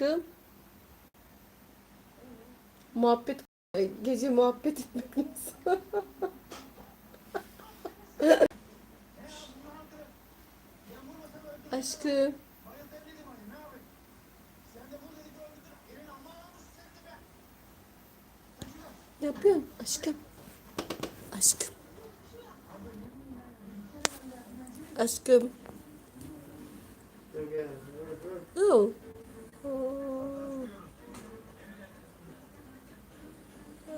Aşkım. Muhabbet gece muhabbet etmek nasıl? Aşkım. Ne yapıyorsun aşkım? Aşkım. Aşkım. Oh.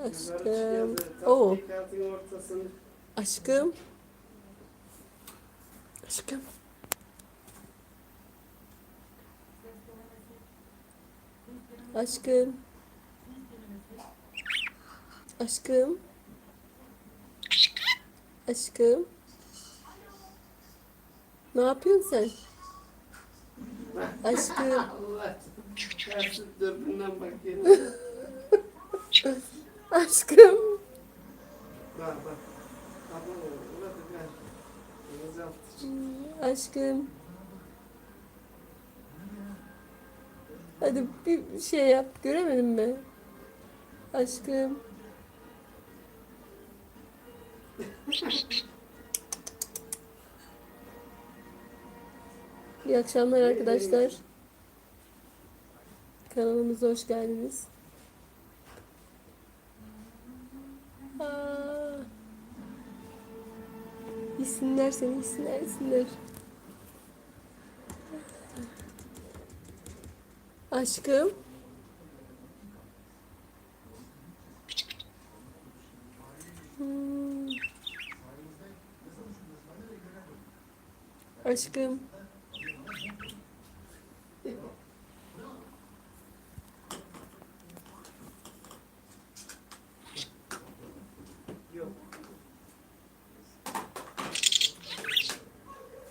Aşkım. Ortasını Aşkım. Aşkım. Aşkım. Aşkım. Aşkım. Ne yapıyorsun sen? Aşkım. Allah. Tersi dürbünden bak. Aşkım. Bak bak. Aşkım. Hadi bir şey yap. Göremedim mi? Aşkım. İyi akşamlar arkadaşlar. Kanalımıza hoş geldiniz. İyisinler seni, iyisinler, iyisinler. Aşkım. Hmm. Aşkım.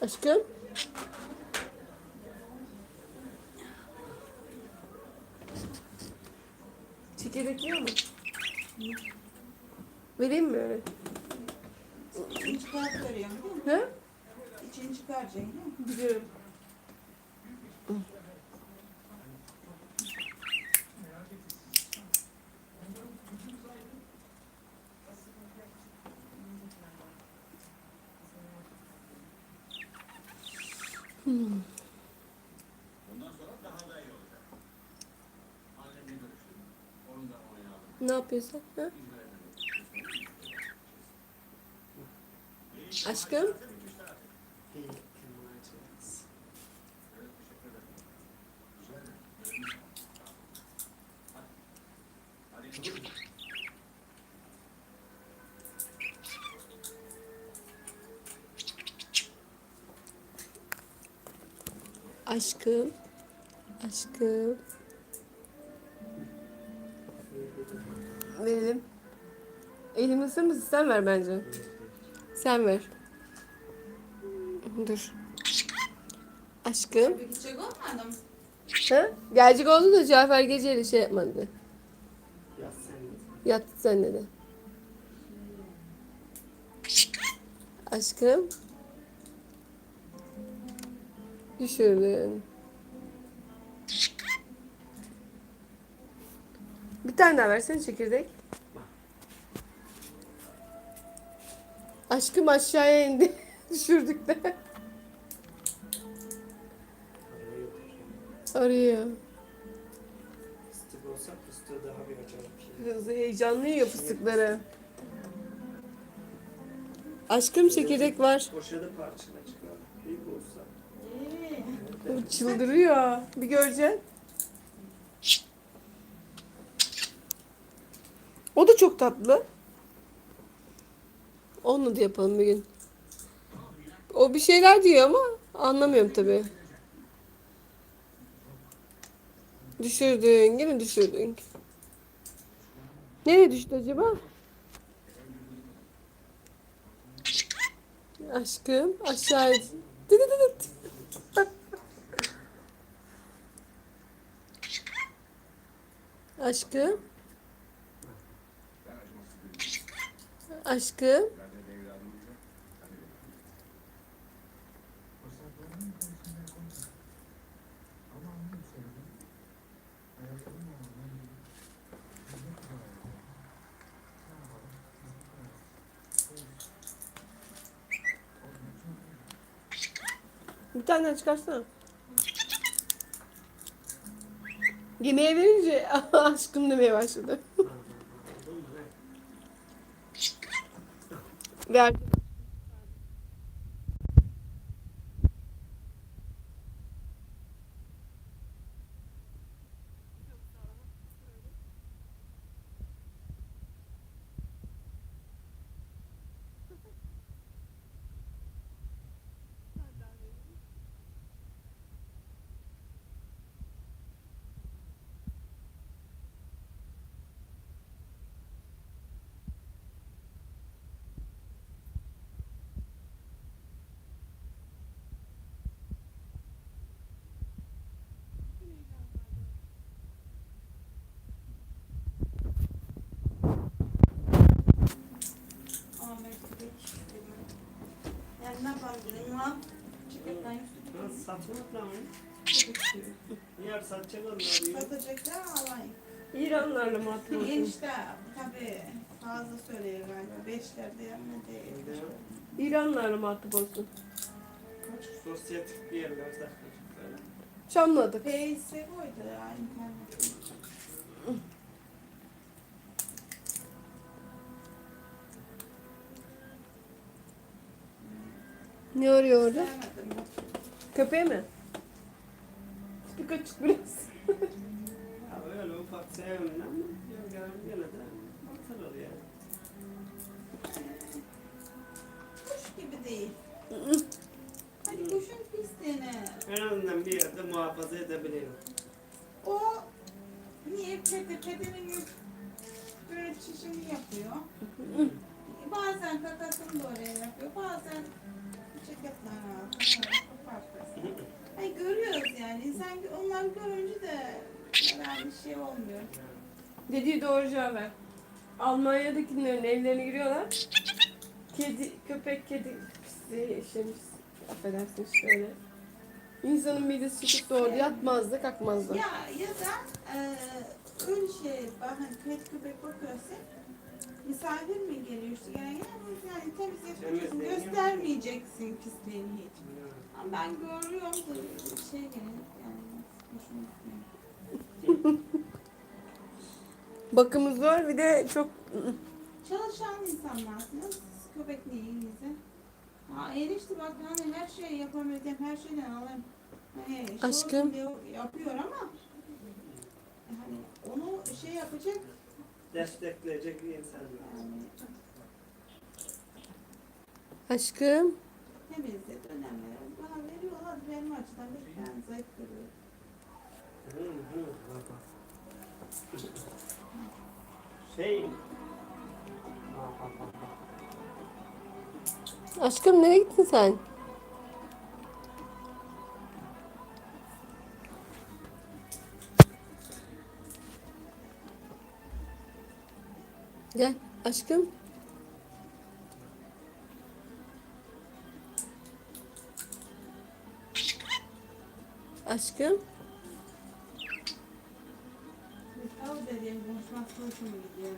Aşkım. Çekirdek yiyor mu? Vereyim mi öyle? İçini çıkart veriyorum değil mi? He? İçini çıkaracaksın değil mi? Biliyorum. Ne yapıyorsun? Ha? Aşkım? Aşkım. Aşkım. Verelim. Elimi ısır mısın? Sen ver bence. Sen ver. Dur. Aşkım. Gidecek olmadı mı? Ha? Gelecek oldu da Cafer geceyle şey yapmadı. Sen de. Yattı sen de. Aşkım. Düşürdün. Tane daha versene çekirdek. Aşkım aşağıya indi. Düşürdük de. Arıyor. Fıstık olsa fıstığı daha bir acayip şey. Kız heyecanlı yiyor fıstıkları. Aşkım çekirdek var. Poşeti parçalayacaklar. Büyük olsa. İyi. Bu çıldırıyor. Bir göreceksin. O da çok tatlı. Onunla da yapalım bir gün. O bir şeyler diyor ama anlamıyorum tabii. Düşürdün, yine düşürdün. Nereye düştü acaba? Aşkım aşağı. Aşkım. aşkım. Bir tane çıkarsana. Yemeğe verince aşkım demeye başladı. Ver. Nasıl yüzü satmak lan? tutuyor. Yer satacak onlar diyor. Satacaklar alayım. İranlarla muhatap olsun. Enişte tabii fazla söylüyor galiba. Beşlerde yanına değil. İranlarla muhatap olsun. Sosyetik bir yerler saklayacak. Çamladık. PS koydu ya internet. Ne arıyor orada? Köpeği mi? Tipik açık biraz. Ya öyle ufak sevimli ama yok yani gene de atılır yani. Kuş gibi değil. Hani kuşun pisliğini. En azından bir yerde muhafaza edebiliyor. O niye kedi, kedinin yüz böyle çişini yapıyor. Bazen kakasını da oraya yapıyor. Bazen altına kopartıyor. Ay görüyoruz yani. İnsan onlar görünce de herhangi bir şey olmuyor. Dediği doğru cevap. Almanya'dakilerin evlerine giriyorlar. Kedi, köpek, kedi pisliği işemiş. Affedersin şöyle. İnsanın midesi çıkıp doğru yatmazdı, kalkmazdı. Ya ya da e, öyle şey bakın pet köpek bakıyorsa misafir mi geliyor işte yani, yani, yani temiz yapacaksın Temizliğini göstermeyeceksin pisliğini hiç. Ama ben görüyorum da şey yani hoşuma gitmiyor. Bakımı zor bir de çok Çalışan insanlarsınız köpek neyinize. Ha enişte bak hani her şeyi yapamayacağım her şeyden alayım. Hani Aşkım. yapıyor ama hani onu şey yapacak Destekleyecek bir insan lazım. yani aşkım. temizlik önemli. Bana veriyorlar benim açıdan bir ben zayıf görüyorum. Hı hı baba. Şey. Aşkım nereye gittin sen? Gel aşkım. Aşkım. Mustafa dediğim konuşmak hoşuma gidiyor.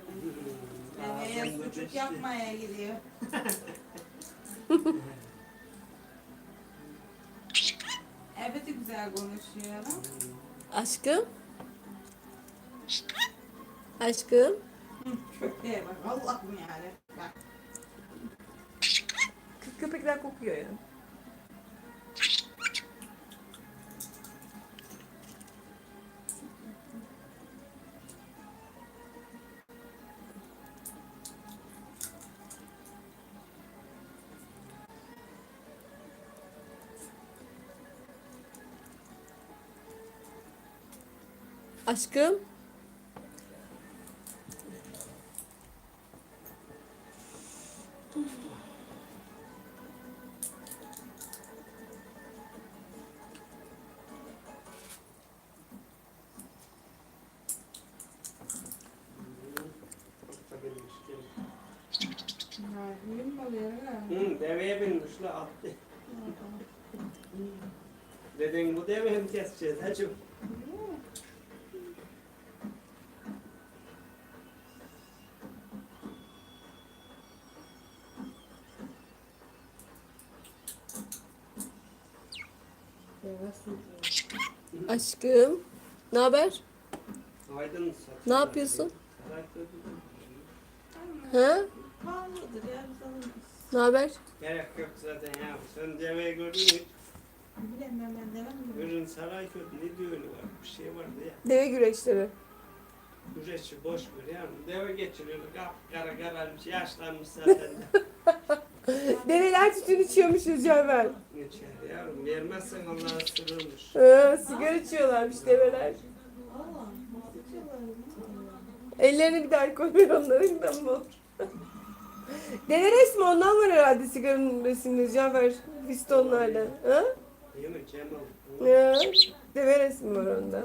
Ağzında Bebeğe sucuk yapmaya gidiyor. Evet güzel konuşuyor. Aşkım. Aşkım. Köpeğe bak Allah'ım yani. Bak. Köpekler kokuyor ya. Aşkım. Mü oluyor ha? Hı, deveye binmiş la attı. Dedin bu deveyi mi keseceğiz hacım? Aşkım. Ne haber? Aydın. Ne yapıyorsun? Ha? Ya biz. Ne haber? Gerek yok zaten ya. Sen deveyi gördün mü? Bilemem ben de ben de. Ürün saray kötü. Ne diyor öyle var? Bir şey vardı ya. Deve güreşleri. Güreşçi boş ver ya. Deve geçiriyordu. Kap kara kararmış. Yaşlanmış zaten de. Develer tütün içiyormuş Cafer. Geçer yavrum. Vermezsen Allah'a sırılmış. Ha, sigara içiyorlarmış develer. Allah. Mı? Ellerini bir daha alkol ver onlarından mı olur? Deve resmi ondan var herhalde sigaranın resimleri Cafer. Pistonlarla. Ha? Ya, deve resmi var onda.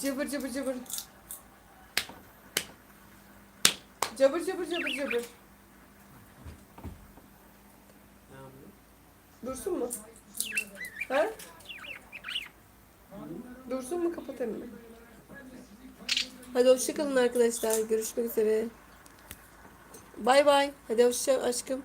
Cıbır cıbır cıbır. Cıbır cıbır cıbır cıbır. Dursun mu? Ha? Dursun mu kapatayım mı? Hadi hoşçakalın arkadaşlar. Görüşmek üzere. Bay bay. Hadi hoşça aşkım.